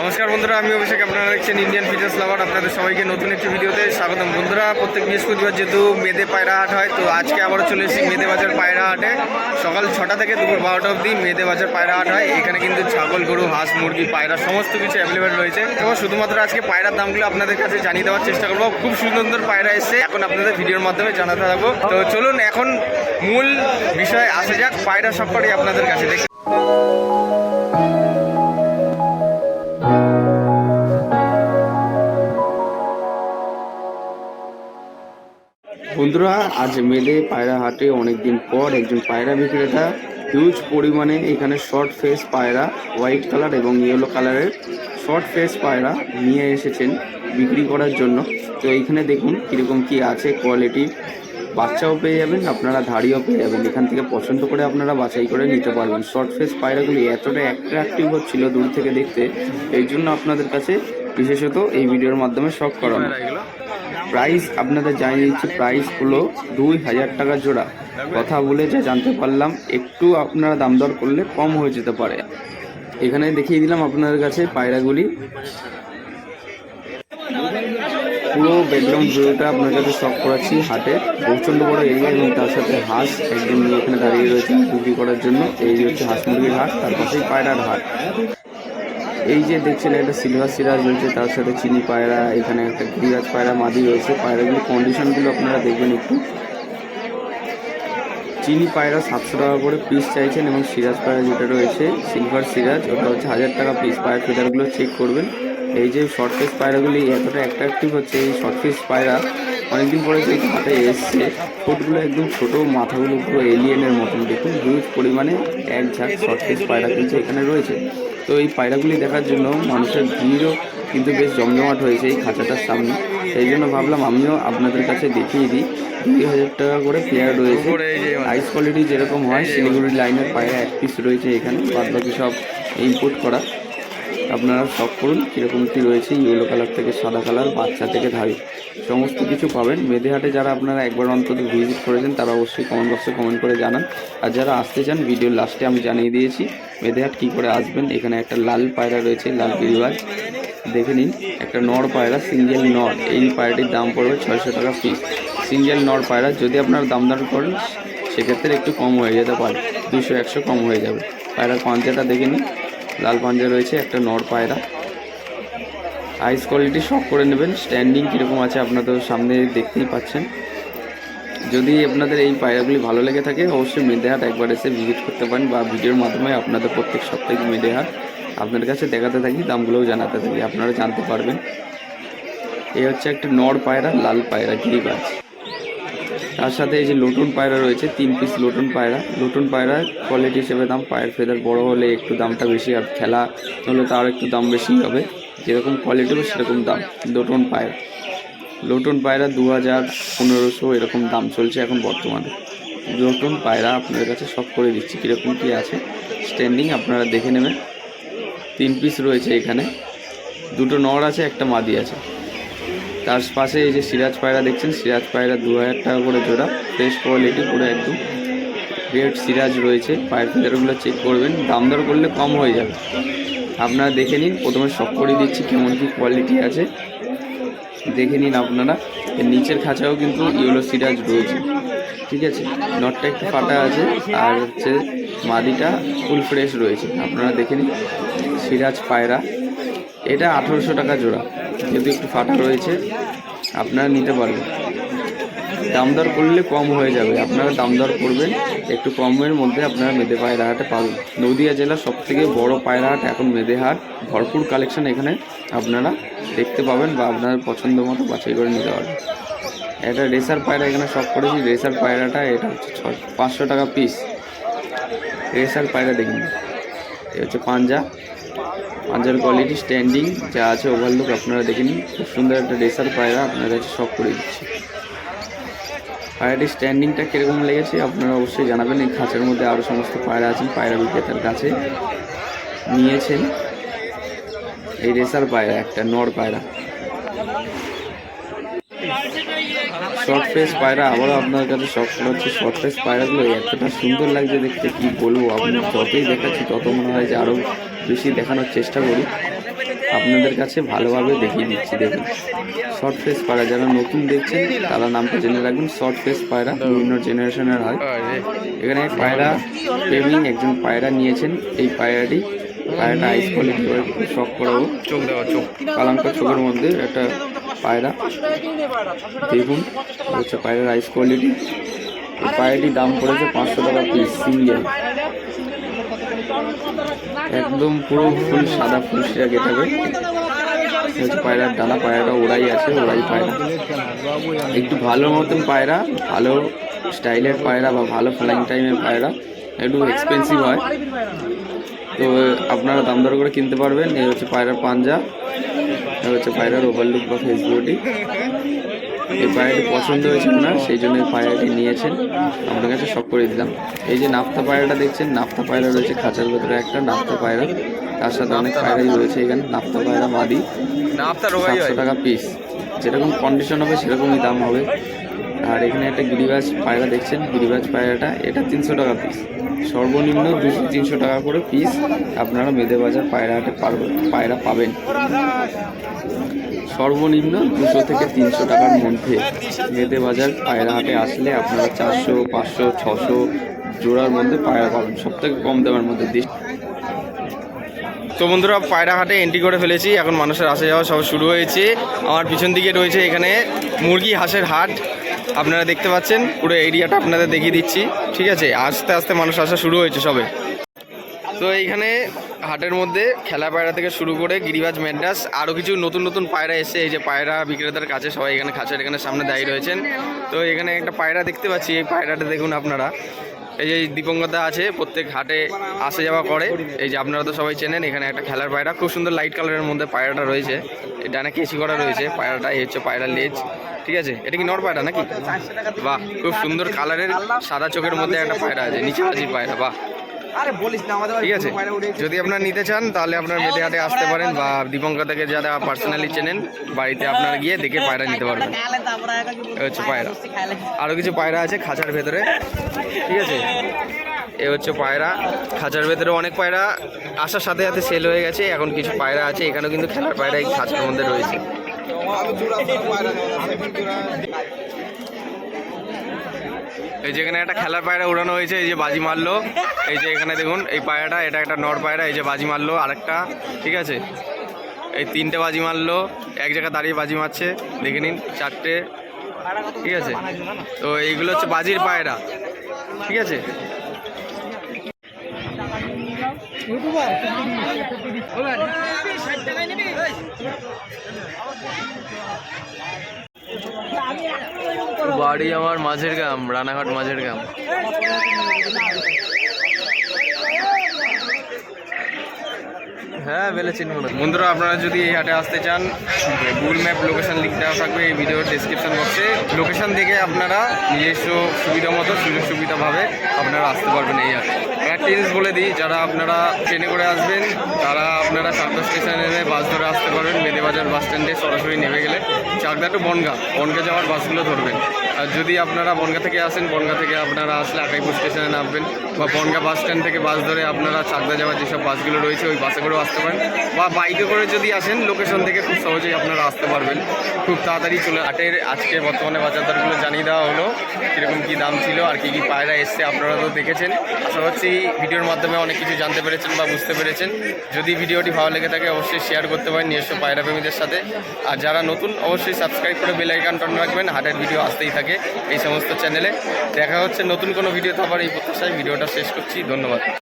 নমস্কার বন্ধুরা, আমি অভিষেক, আপনারা দেখছেন ইন্ডিয়ান ফিচার্স লাভার আপনাদের সবাইকে নতুন একটি ভিডিওতে স্বাগতম। বন্ধুরা, প্রত্যেক বৃহস্পতিবার যেহেতু মেদে পায়রা হাট হয়, তো আজকে আবারও চলে এসেছি মেদে বাজার পায়রা হাটে। সকাল ছটা থেকে দুপুর বারোটা অবধি মেদে বাজার পায়রা হাট হয়। এখানে কিন্তু ছাগল, গরু, হাঁস, মুরগি, পায়রা সমস্ত কিছু অ্যাভেলেবেল রয়েছে। এবং শুধুমাত্র আজকে পায়রার দামগুলো আপনাদের কাছে জানিয়ে দেওয়ার চেষ্টা করব। খুব সুন্দর সুন্দর পায়রা এসছে। এখন আপনাদের ভিডিওর মাধ্যমে জানাতে থাকব। তো চলুন এখন মূল বিষয়ে আসা যাক, পায়রা সবকটাই আপনাদের কাছে দেখে। বন্ধুরা, আজ মেলে পায়রা হাটে অনেকদিন পর একজন পায়রা বিক্রেতা। হিউজ পরিমাণে এখানে শর্ট ফেস পায়রা হোয়াইট কালার এবং ইয়েলো কালারের শর্ট ফেস পায়রা নিয়ে এসেছেন বিক্রি করার জন্য। তো এইখানে দেখুন কীরকম কি আছে কোয়ালিটি বাচ্চাও পেয়ে যাবেন, আপনারা ধাড়িও পেয়ে যাবেন। এখান থেকে পছন্দ করে আপনারা বাছাই করে নিতে পারবেন। শর্ট ফেস পায়রাগুলি এতটা অ্যাট্রাকটিভ হচ্ছিল দূর থেকে দেখতে এই জন্য আপনাদের কাছে বিশেষত এই ভিডিওর মাধ্যমে শখ করানো। প্রাইস আপনাদের জানিয়ে দিচ্ছি প্রাইস হলো দুই হাজার টাকা জোড়া। কথা বলে যা জানতে পারলাম, একটু আপনারা দাম দর করলে কম হয়ে যেতে পারে। এখানে দেখিয়ে দিলাম আপনাদের কাছে পায়রাগুলি। পুরো ব্যাকগ্রাউন্ড ভিউটা আপনার কাছে শখ করাচ্ছি হাটে। প্রচণ্ড বড় এরিয়া এবং তার সাথে হাঁস একদম নিয়ে এখানে দাঁড়িয়ে রয়েছে বিক্রি করার জন্য। এই হচ্ছে হাঁস মুরগির হাট, তার পাশেই পায়রার হাট। এই যে দেখছেন, একটা সিলভার সিরাজ রয়েছে, তার সাথে চিনি পায়রা, এখানে একটা গিরিরাজ পায়রা মাদি রয়েছে। পায়রাগুলোর কন্ডিশনগুলো আপনারা দেখবেন একটু। চিনি পায়রা সাতশো টাকা করে পিস চাইছেন এবং সিরাজ পায়রা যেটা রয়েছে সিলভার সিরাজ, ওটা হচ্ছে হাজার টাকা পিস পায়ের ফিদারগুলো চেক করবেন। এই যে শর্ট পায়রাগুলি এতটা অ্যাট্রাকটিভ হচ্ছে, এই শর্ট পায়রা অনেকদিন পরে যে হাতে এসছে ফুটগুলো একদম ছোট, মাথাগুলো পুরো এলিয়েনের মতন। দেখুন হিউজ পরিমাণে এক ঝাঁক শর্ট পায়রা কিন্তু এখানে রয়েছে। তো এই পায়রাগুলি দেখার জন্য মানুষের ভিড়ও কিন্তু বেশ জমজমাট হয়েছে এই খাঁচাটার সামনে। সেই জন্য ভাবলাম আমিও আপনাদের কাছে দেখিয়ে দিই। দুই হাজার টাকা করে পেয়ার রয়েছে। আইস কোয়ালিটি যেরকম হয় শিলিগুড়ি লাইনের পায়রা এক পিস রয়েছে এখানে। বাদ বাকি সব ইম্পোর্ট করা। আপনারা সব করুন, কীরকম কী রয়েছে ইয়েলো কালার থেকে সাদা কালার বাচ্চা থেকে ধারি সমস্ত কিছু পাবেন। মেধেহাটে যারা আপনারা একবার অন্তত ভিজিট করেছেন, তারা অবশ্যই কমেন্ট বক্সে কমেন্ট করে জানান। আর যারা আসতে চান ভিডিওর লাস্টে আমি জানিয়ে দিয়েছি, মেধেহাট কী করে আসবেন। এখানে একটা লাল পায়রা রয়েছে, লাল গিরিবাজ দেখে নিন, একটা নড় পায়রা সিঙ্গেল নড় এই পায়রাটির দাম পড়বে ছয়শো টাকা পিস সিঙ্গেল নড় পায়রা, যদি আপনারা দাম দর করেন সেক্ষেত্রে একটু কম হয়ে যেতে পারে। দুশো, একশো কম হয়ে যাবে। পায়রার পাঞ্জাটা দেখে নিন। লাল পাঞ্জা রয়েছে, একটা নড় পায়রা। আইস কোয়ালিটি শখ করে নেবেন। স্ট্যান্ডিং কীরকম আছে আপনাদের সামনে দেখতেই পাচ্ছেন। যদি আপনাদের এই পায়রাগুলি ভালো লেগে থাকে, অবশ্যই মেদেহাট একবার এসে ভিজিট করতে পারেন বা ভিডিওর মাধ্যমে আপনাদের প্রত্যেক সপ্তাহে মেদেহাট আপনাদের কাছে দেখাতে থাকি, দামগুলোও জানাতে থাকি, আপনারা জানতে পারবেন। এই হচ্ছে একটা নর পায়রা, লাল পায়রা, গিরিবাজ। তার সাথে এই যে লোটন পায়রা রয়েছে, তিন পিস লোটন পায়রা। লোটন পায়রা কোয়ালিটি হিসেবে দাম, পায়ের ফেদার বড় হলে একটু দামটা বেশি আর খেলা হলে তার একটু দাম বেশি হবে। যেরকম কোয়ালিটি হবে সেরকম দাম, লোটন পায়রা। লোটন পায়রা দু হাজার পনেরোশো এরকম দাম চলছে এখন বর্তমানে। লোটন পায়রা আপনাদের কাছে সব করে দিচ্ছি, কীরকম কী আছে স্ট্যান্ডিং আপনারা দেখে নেবেন। তিন পিস রয়েছে এখানে, দুটো নর আছে, একটা মাদি আছে। তার পাশে এই যে সিরাজ পায়রা দেখছেন, সিরাজ পায়রা দু হাজার টাকা করে জোড়া ফ্রেশ কোয়ালিটি পুরো একদম রেড সিরাজ রয়েছে, পায়ের ফিলারগুলো চেক করবেন। দাম দর করলে কম হয়ে যাবে। আপনারা দেখে নিন, প্রথমে শখ করে দিচ্ছি কেমন কী কোয়ালিটি আছে। দেখে নিন আপনারা, এর নিচের খাঁচাও কিন্তু ইয়েলো সিরাজ রয়েছে। ঠিক আছে? নটটা একটু ফাটা আছে, আর হচ্ছে মাদিটা ফুল ফ্রেশ রয়েছে। আপনারা দেখে নিন, সিরাজ পায়রা, এটা আঠেরোশো টাকা জোড়া। যেহেতু একটু ফাটা রয়েছে। আপনারা নিতে পারবেন। দাম দর করলে কম হয়ে যাবে। আপনারা দাম দর করবেন, একটু কমের মধ্যে আপনারা মেদে পায়রাহাটে পাবেন। নদিয়া জেলার সব থেকে বড় পায়রাহাট এখন মেদেহাট ভরপুর কালেকশন এখানে আপনারা দেখতে পাবেন বা আপনার পছন্দ মতো বাছাই করে নিতে পারবেন। একটা রেসার পায়রা এখানে সব করেছি। রেসার পায়রাটা এটা হচ্ছে ছ পাঁচশো টাকা পিস রেসার পায়রা দেখুন। এটা হচ্ছে পাঞ্জা। পাঞ্জার কোয়ালিটি স্ট্যান্ডিং যা আছে ওভারলুক আপনারা দেখে নিন। খুব সুন্দর একটা রেসার পায়রা আপনার কাছে শখ করে দিচ্ছি। পায়রাটির স্ট্যান্ডিংটা কীরকম লেগেছে আপনারা অবশ্যই জানাবেন। এই খাঁচার মধ্যে আরও সমস্ত পায়রা আছেন, পায়রা বিক্রেতার কাছে নিয়েছেন। এই রেসার পায়রা, একটা নর পায়রা। শর্ট ফেস পায়রা, আবারও আপনার কাছে শখ হচ্ছে শর্ট ফেস পায়রাগুলো এতটা সুন্দর লাগছে দেখতে, কি বলব? আপনি যতই দেখাচ্ছি তত মনে হয় যে আরও বেশি দেখানোর চেষ্টা করি। আপনাদের কাছে ভালোভাবে দেখিয়ে দিচ্ছি দেখুন। শর্ট ফেস পায়রা যারা নতুন দেখছেন তারা নামটা জেনে রাখবেন। শর্ট ফেস পায়রা বিভিন্ন জেনারেশনের হয় এখানে পায়রা প্রেমিং একজন পায়রা নিয়েছেন। এই পায়রাটি পায়রাটা আইস কোয়ালিটি শখ করাবো? চোখ দেওয়া চোখ। কালাঙ্ক চোখের মধ্যে একটা পায়রা। দেখুন হচ্ছে পায়রার আইস কোয়ালিটি এই পায়রাটির দাম পড়েছে পাঁচশো টাকা পিস সিঙ্গেল একদম পুরো ফুল সাদা ফুল সেরা গেটাবে হচ্ছে পায়রার ডানা, পায়রাটা ওরাই আছে ওরাই পায়রা। একটু ভালো মতন পায়রা, ভালো স্টাইলের পায়রা বা ভালো ফ্লাইং টাইমের পায়রা, একটু এক্সপেন্সিভ হয়। তো আপনারা দাম দর করে কিনতে পারবেন, এই হচ্ছে পায়রার পাঞ্জা হচ্ছে পায়রার ওভারলুক বা ফেসবুকটি এই পায়রাটি পছন্দ হয়েছে না সেই জন্য এই পায়রাটি নিয়েছেন। আপনার কাছে সব করে দিলাম। এই যে নাফতা পায়রাটা দেখছেন নাফতা পায়রা রয়েছে খাঁচার ভেতরে একটা নাফতা পায়রা তার সাথে অনেক পায়রাই রয়েছে এখানে নাফতা পায়রা মাদি। সাতশো টাকা পিস যেরকম কন্ডিশন হবে সেরকমই দাম হবে। আর এখানে একটা গিরিবাজ পায়রা দেখছেন? গিরিবাজ পায়রাটা, এটা তিনশো টাকা পিস সর্বনিম্ন দুশো তিনশো টাকা করে পিস আপনারা মেদে বাজার পায়রা হাটে পারবেন পায়রা পাবেন। সর্বনিম্ন দুশো থেকে তিনশো টাকার মধ্যে মেদে বাজার পায়রা হাটে আসলে আপনারা চারশো, পাঁচশো, ছশো জোড়ার মধ্যে পায়রা পাবেন। সব থেকে কম দামের মধ্যে তো বন্ধুরা, পায়রা হাটে এন্ট্রি করে ফেলেছি। এখন মানুষের আসা যাওয়া সব শুরু হয়েছে। আমার পিছন দিকে রয়েছে এখানে মুরগি হাঁসের হাট। আপনারা দেখতে পাচ্ছেন, পুরো এরিয়াটা আপনাদের দেখিয়ে দিচ্ছি। ঠিক আছে, আস্তে আস্তে মানুষ আসা শুরু হয়েছে সবে। তো এইখানে হাটের মধ্যে খেলা পায়রা থেকে শুরু করে গিরিবাজ ম্যাডাস আরও কিছু নতুন নতুন পায়রা এসে এই যে পায়রা বিক্রেতার কাছে সবাই এখানে খাঁচার এখানে সামনে দাঁড়িয়ে রয়েছেন। তো এখানে একটা পায়রা দেখতে পাচ্ছি, এই পায়রাটা দেখুন আপনারা। এই যে দীপঙ্কতা আছে, প্রত্যেক হাটে আসা যাওয়া করে। এই যে আপনারা তো সবাই চেনেন, এখানে একটা খেলার পায়রা। খুব সুন্দর লাইট কালারের মধ্যে পায়রাটা রয়েছে। ডানে কেসি করা রয়েছে, পায়রাটা, এই হচ্ছে পায়রা লেজ। ঠিক আছে? এটা কি নর পায়রা নাকি? বাহ, খুব সুন্দর কালারের সাদা চোখের মধ্যে একটা পায়রা আছে, নিচে হাজির পায়রা, বাহ। আরে বলিস না আমাদের ঠিক আছে যদি আপনারা নিতে চান তাহলে আপনার মেতে হাটে আসতে পারেন বা দীপঙ্কর থেকে যারা পার্সোনালি চেনেন বাড়িতে আপনারা গিয়ে দেখে পায়রা নিতে পারবেন। হচ্ছে পায়রা আরও কিছু পায়রা আছে খাঁচার ভেতরে। ঠিক আছে এ হচ্ছে পায়রা। খাঁচার ভেতরে অনেক পায়রা আসার সাথে সাথে সেল হয়ে গেছে এখন কিছু পায়রা আছে এখানেও কিন্তু খেলার পায়রা এই খাঁচার মধ্যে রয়েছে। এই যে এখানে একটা খেলার পায়রা উড়ানো হয়েছে, এই যে বাজি মারলো। এই যে এখানে দেখুন, এই পায়রাটা, এটা একটা নর পায়রা, এই যে বাজি মারলো আরেকটা, ঠিক আছে? এই তিনটে বাজি মারলো, এক জায়গায় দাঁড়িয়ে বাজি মারছে, দেখে নিন, চারটে, ঠিক আছে? তো এইগুলো হচ্ছে বাজির পায়রা, ঠিক আছে? বাড়ি আমার মাঝের গ্রাম রানাঘাট মাঝের গ্রাম। হ্যাঁ বেলেছেন বন্ধুরা, আপনারা যদি এই হাটে আসতে চান গুগল ম্যাপ লোকেশন লিঙ্ক দেওয়া থাকবে এই ভিডিওর ডিসক্রিপশন বক্সে লোকেশন দেখে আপনারা নিজস্ব সুবিধা মতো, সুযোগ সুবিধাভাবে আপনারা আসতে পারবেন এই হাটে। একটা জিনিস বলে দিই, যারা আপনারা ট্রেনে করে আসবেন, তারা আপনারা চাকদা স্টেশনে বাস ধরে আসতে পারবেন। মেদেবাজার বাস স্ট্যান্ডে সরাসরি নেমে গেলে। চাকদা টু বনগা বনগা যাওয়ার বাসগুলো ধরবেন। আর যদি আপনারা বনগা থেকে আসেন, বনগা থেকে আপনারা আসলে আকাইপুর স্টেশনে নামবেন বা বনগা বাস স্ট্যান্ড থেকে বাস ধরে আপনারা চাকদা যাওয়ার যেসব বাসগুলো রয়েছে, ওই বাসে করেও আসতে পারেন বা বাইকে করে যদি আসেন লোকেশন থেকে খুব সহজেই আপনারা আসতে পারবেন। খুব তাড়াতাড়ি চলে হাটের আজকে বর্তমানে বাজার দরগুলো জানিয়ে দেওয়া হলো, কীরকম কী দাম ছিল আর কী কী পায়রা এসছে আপনারা তো দেখেছেন। আশা করছি ভিডিওর মাধ্যমে অনেক কিছু জানতে পেরেছেন বা বুঝতে পেরেছেন। যদি ভিডিওটি ভালো লেগে থাকে, অবশ্যই শেয়ার করতে পারেন নিজস্ব পায়রা প্রেমীদের সাথে। আর যারা নতুন, অবশ্যই সাবস্ক্রাইব করে বেল আইকন টন রাখবেন, হাটের ভিডিও আসতেই থাকে এই সমস্ত চ্যানেলে দেখা হচ্ছে নতুন কোনো ভিডিও আবার এই প্রত্যাশায়। ভিডিওটা শেষ করছি। ধন্যবাদ।